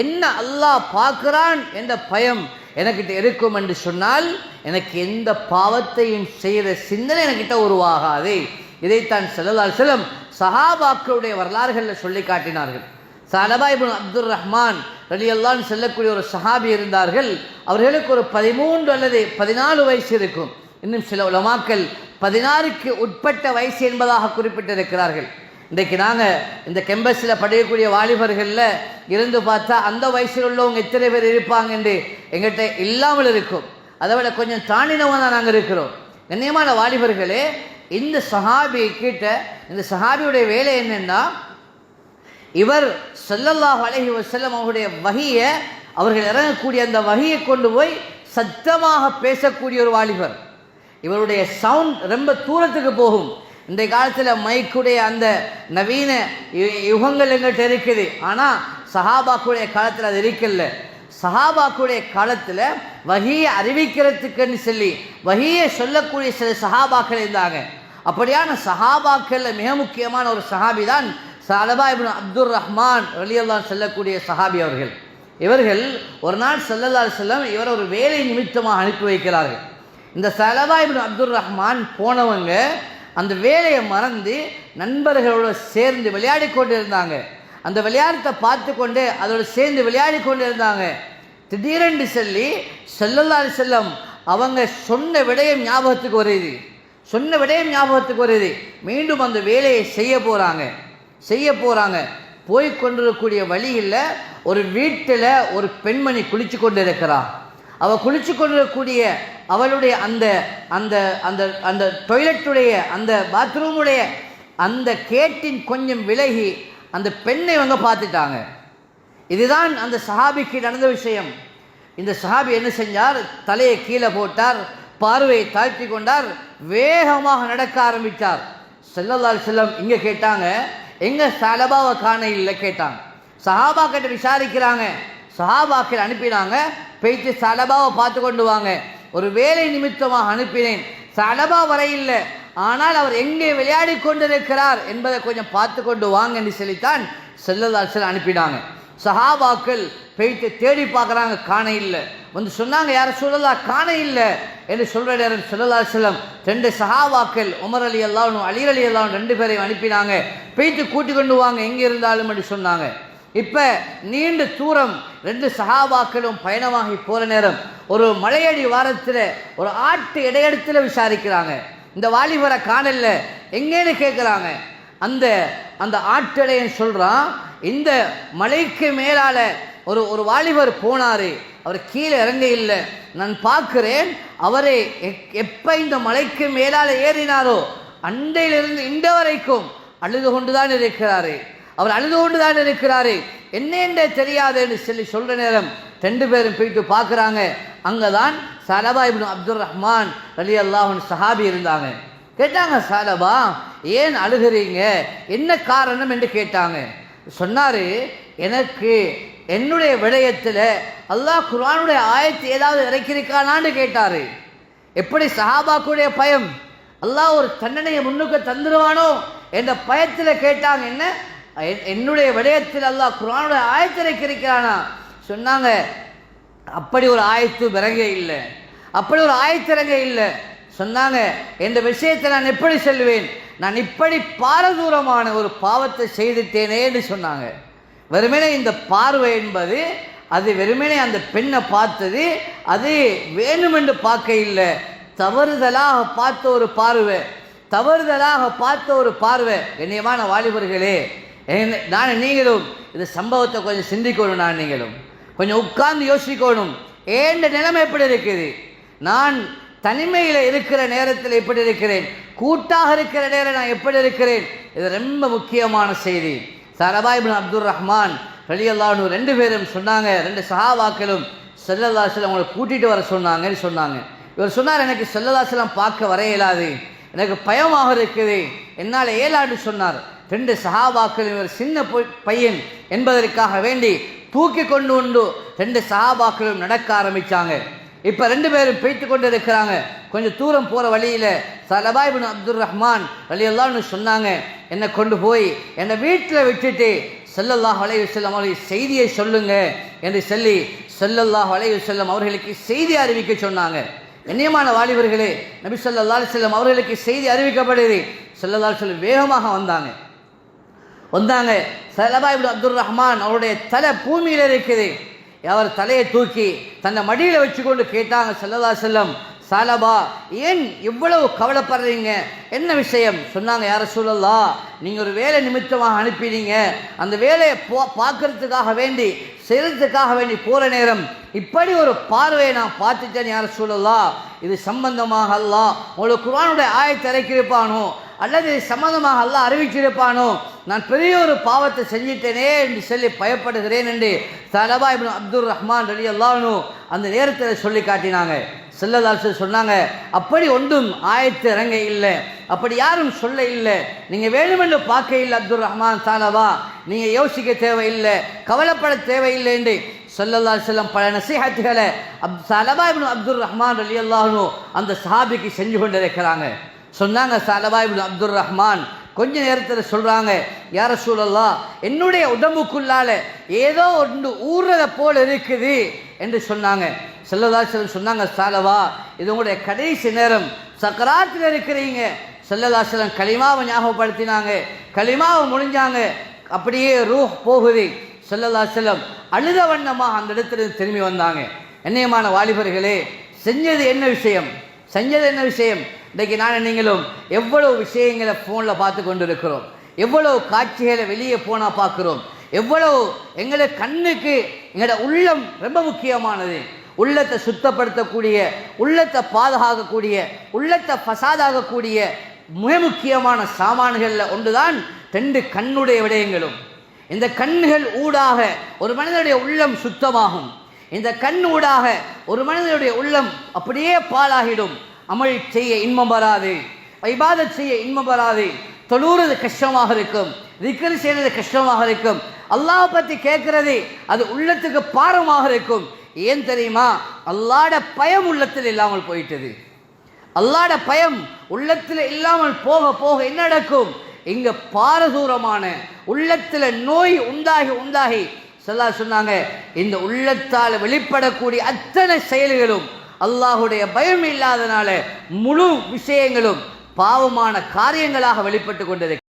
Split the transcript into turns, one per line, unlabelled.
என்ன அல்லாஹ் பார்க்கிறான் என்ற பயம் எனக்கிட்ட இருக்கும் என்று சொன்னால் எனக்கு எந்த பாவத்தையும் செய்கிற சிந்தனை எனக்கிட்ட உருவாகாது. இதைத்தான் செல்லலால் செல்லம் சஹாபாக்களுடைய வரலாறுகளில் சொல்லி காட்டினார்கள். சலபா அப்துல் ரஹ்மான் ரலியல்லான் செல்லக்கூடிய ஒரு சஹாபி இருந்தார்கள். அவர்களுக்கு ஒரு பதிமூன்று அல்லது பதினாலு வயசு இருக்கும். இன்னும் சில உலமாக்கள் பதினாறுக்கு உட்பட்ட வயசு என்பதாக குறிப்பிட்டிருக்கிறார்கள். இன்றைக்கு நாங்கள் இந்த கெம்பஸில் படிக்கக்கூடிய வாலிபர்களில் இருந்து பார்த்தா அந்த வயசில் உள்ளவங்க எத்தனை பேர் இருப்பாங்க என்று எங்கிட்ட இல்லாமல் இருக்கும். அதை விட கொஞ்சம் தாண்டினவங்க தான் நாங்கள் இருக்கிறோம். கண்ணியமான வாலிபர்களே இந்த சஹாபி கிட்ட இந்த சஹாபியுடைய வேலை என்னன்னா இவர் ஸல்லல்லாஹு அலைஹி செல்லம் அவருடைய வகையை அவர்கள் இறங்கக்கூடிய அந்த வகையை கொண்டு போய் சத்தமாக பேசக்கூடிய ஒரு வாலிபர். இவருடைய சவுண்ட் ரொம்ப தூரத்துக்கு போகும். இந்த காலத்தில் மைக்குடைய அந்த நவீன யு- யுகங்கள் எங்கள்கிட்ட இருக்குது. ஆனால் சஹாபாக்குடைய காலத்தில் அது இருக்கல சஹாபாக்குடைய காலத்தில் வகியை அறிவிக்கிறதுக்குன்னு சொல்லி வகியை சொல்லக்கூடிய சில சஹாபாக்கள் இருந்தாங்க. அப்படியான சஹாபாக்களில் மிக முக்கியமான ஒரு சஹாபி தான் சலபா இபின் அப்துல் ரஹ்மான் வெளியெல்லாம் செல்லக்கூடிய சஹாபி அவர்கள். இவர்கள் ஒரு நாள் செல்லல்லா செல்லம் இவரை இவர் ஒரு வேலை நிமித்தமாக அனுப்பி வைக்கிறார்கள். இந்த சலபா இபின் அப்துல் ரஹ்மான் போனவங்க அந்த வேலையை மறந்து நண்பர்களோடு சேர்ந்து விளையாடி கொண்டு இருந்தாங்க அந்த விளையாட்டை பார்த்து கொண்டு அதோடு சேர்ந்து விளையாடி கொண்டு இருந்தாங்க திடீரென்று சொல்லி ஸல்லல்லாஹு செல்லம் அவங்க சொன்ன விடயம் ஞாபகத்துக்கு வருது. சொன்ன விடயம் ஞாபகத்துக்கு வருது. மீண்டும் அந்த வேலையை செய்ய போகிறாங்க செய்ய போகிறாங்க போய் கொண்டிருக்கக்கூடிய வழியில் ஒரு வீட்டில் ஒரு பெண்மணி குளிச்சு கொண்டு இருக்கிறான் அவள் குளிச்சு கொள்ளக்கூடிய அவளுடைய அந்த அந்த அந்த அந்த டொய்லெட்டுடைய அந்த பாத்ரூமுடைய அந்த கேட்டின் கொஞ்சம் விலகி அந்த பெண்ணை இவங்க பார்த்துட்டாங்க. இதுதான் அந்த சஹாபிக்கு நடந்த விஷயம். இந்த சஹாபி என்ன செஞ்சார்? தலையை கீழே போட்டார் பார்வையை தாழ்த்தி கொண்டார் வேகமாக நடக்க ஆரம்பித்தார் செல்லலால் செல்லம் இங்கே கேட்டாங்க எங்கே சலபாவை காண இல்லை கேட்டாங்க. சஹாபா கிட்ட விசாரிக்கிறாங்க சஹாபாக்கள் அனுப்பினாங்க போயிட்டு சலபாவை பார்த்து கொண்டு வாங்க. ஒரு வேலை நிமித்தமாக அனுப்பினேன். சலபா வரையில்லை. ஆனால் அவர் எங்கே விளையாடி கொண்டிருக்கிறார் என்பதை கொஞ்சம் பார்த்து கொண்டு வாங்க என்று சொல்லித்தான் செல்லதாசல் அனுப்பினாங்க. சஹாபாக்கள் போயிட்டு தேடி பார்க்குறாங்க காண இல்லை. வந்து சொன்னாங்க யாரும் சொல்லலா காண இல்லை. என்று சொல்கிற நேரம் சொல்லலா செல்லம் ரெண்டு சஹாபாக்கள் உமர் அலி அல்லாவும் அலி அலி அல்லாவும் ரெண்டு பேரையும் அனுப்பினாங்க. போயிட்டு கூட்டி கொண்டு வாங்க எங்கே இருந்தாலும் என்று சொன்னாங்க. இப்போ நீண்ட தூரம் ரெண்டு சகாபாக்களும் பயணமாகி போகிற நேரம் ஒரு மலையடி வாரத்தில் ஒரு ஆட்டு இடையிடத்தில் விசாரிக்கிறாங்க. இந்த வாலிபரை காணல எங்கேன்னு கேட்குறாங்க அந்த அந்த ஆட்டடையன் சொல்கிறான் இந்த மலைக்கு மேலால் ஒரு ஒரு வாலிபர் போனாரு அவர் கீழே இறங்க இல்லை நான் பார்க்குறேன் அவரை எப்போ இந்த மலைக்கு மேலால் ஏறினாரோ அண்டையிலிருந்து இந்த வரைக்கும் அழுது கொண்டுதான் இருக்கிறாரு. அவர் அழுது கொண்டு தான் இருக்கிறாரு என்னென்றே தெரியாதுன்னு சொல்லி சொல்கிற நேரம் ரெண்டு பேரும் போயிட்டு பார்க்குறாங்க. அங்கே தான் சலபா இப்னு அப்துல் ரஹ்மான் அலி அல்லாஹன் சஹாபி இருந்தாங்க. கேட்டாங்க சலபா ஏன் அழுகிறீங்க? என்ன காரணம்? என்று கேட்டாங்க. சொன்னார் எனக்கு என்னுடைய விடயத்தில் அல்லாஹ் குர்ஆனுடைய ஆயத்து ஏதாவது இறக்கியிருக்கானான்னு கேட்டார். எப்படி சஹாபாக்குடைய பயம்? அல்லாஹ் ஒரு தண்டனையை முன்னுக்கு தந்துடுவானோ என்ற பயத்தில் கேட்டாங்க என்ன? என்னுடைய விடயத்தில் அல்லாஹ் குரானுடைய ஆயத்து இருக்கிறானா? சொன்னாங்க அப்படி ஒரு ஆயத்து விறகே இல்லை. அப்படி ஒரு ஆயத்திறங்க இல்லை. சொன்னாங்க இந்த விஷயத்தை நான் எப்படி சொல்லுவேன் நான் இப்படி பாரதூரமான ஒரு பாவத்தை செய்துட்டேனேன்னு சொன்னாங்க. வெறுமனே இந்த பார்வை என்பது அது வெறுமனே அந்த பெண்ணை பார்த்தது அது வேணுமென்று பார்க்க இல்லை. தவறுதலாக பார்த்த ஒரு பார்வை தவறுதலாக பார்த்த ஒரு பார்வை. கண்ணியமான வாலிபர்களே நான் நீங்களும் இந்த சம்பவத்தை கொஞ்சம் சிந்திக்கணும் நான் நீங்களும். கொஞ்சம் உட்கார்ந்து யோசிக்கணும். ஏண்ட நிலைமை எப்படி இருக்குது? நான் தனிமையில் இருக்கிற நேரத்தில் எப்படி இருக்கிறேன். கூட்டாக இருக்கிற நேரம் நான் எப்படி இருக்கிறேன். இது ரொம்ப முக்கியமான செய்தி. சரபாய் அப்துல் ரஹ்மான் ரலியல்லானு ரெண்டு பேரும் சொன்னாங்க ரெண்டு சஹாவாக்களும் செல்லல்லாசலம் அவங்களை கூட்டிகிட்டு வர சொன்னாங்கன்னு சொன்னாங்க. இவர் சொன்னார் எனக்கு செல்லல்லாசலம் பார்க்க வர இயலாது எனக்கு பயமாக இருக்குது. என்னால் ஏலான்னு சொன்னார். ரெண்டு சஹாபாக்கள் ஒரு சின்ன பொ- பையன் என்பதற்காக வேண்டி தூக்கி கொண்டு உண்டு ரெண்டு சஹாபாக்களும் நடக்க ஆரம்பிச்சாங்க. இப்போ ரெண்டு பேரும் பேய்த்து கொண்டு இருக்கிறாங்க கொஞ்சம் தூரம் போகிற வழியில் சலபாய் பின் அப்துல் ரஹ்மான் வழியெல்லாம்னு சொன்னாங்க என்னை கொண்டு போய் என்னை வீட்டில் விட்டுட்டு செல்லல்லாஹ் அலைஹி செல்லம் அவர்கள் செய்தியை சொல்லுங்க என்று சொல்லி செல்லல்லாஹ் அலைஹி செல்லம் அவர்களுக்கு செய்தி அறிவிக்க சொன்னாங்க. கண்ணியமான வாலிபர்களே நபி ஸல்லல்லாஹு செல்லம் அவர்களுக்கு செய்தி அறிவிக்கப்படுது. ஸல்லல்லாஹு சொல்லி வேகமாக வந்தாங்க. வந்தாங்க. சலபா இப்னு அப்துல் ரஹ்மான் அவருடைய தலை பூமியில் இருக்குது. அவர் தலையை தூக்கி தன்னை மடியில் வச்சுக்கொண்டு கேட்டாங்க செல்லதா செல்லம் சாலபா ஏன் இவ்வளவு கவலைப்படுறீங்க? என்ன விஷயம்? சொன்னாங்க யார சூழல்லா நீங்கள் ஒரு வேலை நிமித்தமாக அனுப்பினீங்க. அந்த வேலையை போ பார்க்கறதுக்காக வேண்டி செய்கிறதுக்காக வேண்டி போகிற நேரம். இப்படி ஒரு பார்வையை நான் பார்த்துட்டேன் யார சூழல்லா இது சம்பந்தமாக அல்லா உங்களுக்கு குரானுடைய ஆயத்தை இறக்கியிருப்பானோ? அல்லது சம்மந்தமாக அல்ல அறிவிச்சிருப்பானோ? நான் பெரிய ஒரு பாவத்தை செஞ்சிட்டேனே என்று சொல்லி பயப்படுகிறேன் என்று தலபா இப்னு அப்துல் ரஹ்மான் ரலி அல்லானு அந்த நேரத்தில் சொல்லி காட்டினாங்க. செல்லதாசு சொன்னாங்க அப்படி ஒன்றும் ஆயத்து இறங்க இல்லை. அப்படி யாரும் சொல்ல இல்லை. நீங்கள் வேணுமென்று பார்க்க இல்லை அப்துல் ரஹ்மான் தானவா நீங்கள் யோசிக்க தேவையில்லை கவலைப்பட தேவையில்லை என்று சொல்லல்லா செல்லம் பல நசிஹத்துகளை அப் சலபா இப்னு அப்துல் ரஹ்மான் ரலி அல்லாஹ்னு அந்த சஹாபிக்கு செஞ்சு கொண்டிருக்கிறாங்க. சொன்னாங்க சலபாய் அப்துல் ரஹ்மான். கொஞ்ச நேரத்தில் சொல்கிறாங்க யார சூழல்லா என்னுடைய உடம்புக்குள்ளால ஏதோ ஒன்று ஊறுறத போல் இருக்குது என்று சொன்னாங்க. செல்லதாசலம் சொன்னாங்க சாலவா இது உங்களுடைய கடைசி நேரம். சக்கராத்தில் இருக்கிறீங்க. செல்லதாசலம் களிமாவை ஞாபகப்படுத்தினாங்க. களிமாவை முடிஞ்சாங்க அப்படியே ரூஹ் போகுது. செல்லதாசலம் அழுத வண்ணமாக அந்த இடத்துல திரும்பி வந்தாங்க. என்னையமான வாலிபர்களே செஞ்சது என்ன விஷயம்? செஞ்சது என்ன விஷயம்? இன்றைக்கு நான் நீங்களும் எவ்வளவு விஷயங்களை ஃபோனில் பார்த்து கொண்டு இருக்கிறோம் எவ்வளவு காட்சிகளை வெளியே போனால் பார்க்குறோம். எவ்வளவு எங்களை கண்ணுக்கு எங்களோட உள்ளம் ரொம்ப முக்கியமானது. உள்ளத்தை சுத்தப்படுத்தக்கூடிய உள்ளத்தை பாதுகாக்கக்கூடிய உள்ளத்தை ஃபசாதாகக்கூடிய மிக முக்கியமான சாமான்களில் ஒன்றுதான் ரெண்டு கண்ணுடைய விடயங்களும். இந்த கண்ணுகள் ஊடாக ஒரு மனிதனுடைய உள்ளம் சுத்தமாகும். இந்த கண் ஊடாக ஒரு மனிதனுடைய உள்ளம் அப்படியே பாழாகிடும். அமல் செய்ய இன்பம் வராது. வைபாதத் செய்ய இன்பம் வராது. தொழுறது கஷ்டமாக இருக்கும். திக்கர் செய்யறது கஷ்டமாக இருக்கும். அல்லாஹ் பற்றி கேட்கறது அது உள்ளத்துக்கு பாரமாக இருக்கும். ஏன் தெரியுமா? அல்லாட பயம் உள்ளத்தில் இல்லாமல் போயிட்டது. அல்லாட பயம் உள்ளத்தில் இல்லாமல் போக போக என்ன நடக்கும்? இங்கே பாரதூரமான உள்ளத்தில் நோய் உண்டாகி உண்டாகி சொல்லா சொன்னாங்க இந்த உள்ளத்தால் வெளிப்படக்கூடிய அத்தனை செயல்களும் அல்லாஹுடைய பயம் இல்லாதனால முழு விஷயங்களும் பாவமான காரியங்களாக வெளிப்பட்டு கொண்டிருக்கிறது